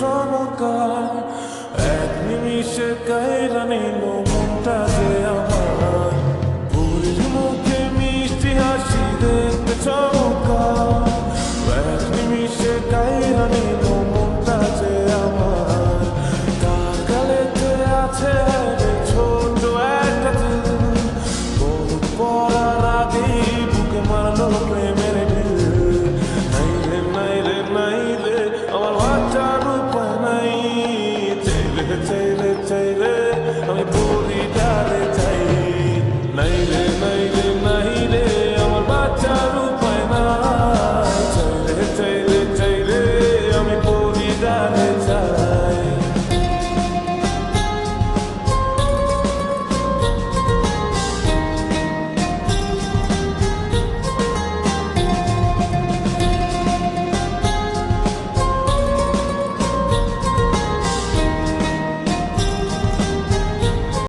চমৎকার। এক নিমিষে কায়রা নিল Taylor, Taylor, I'm.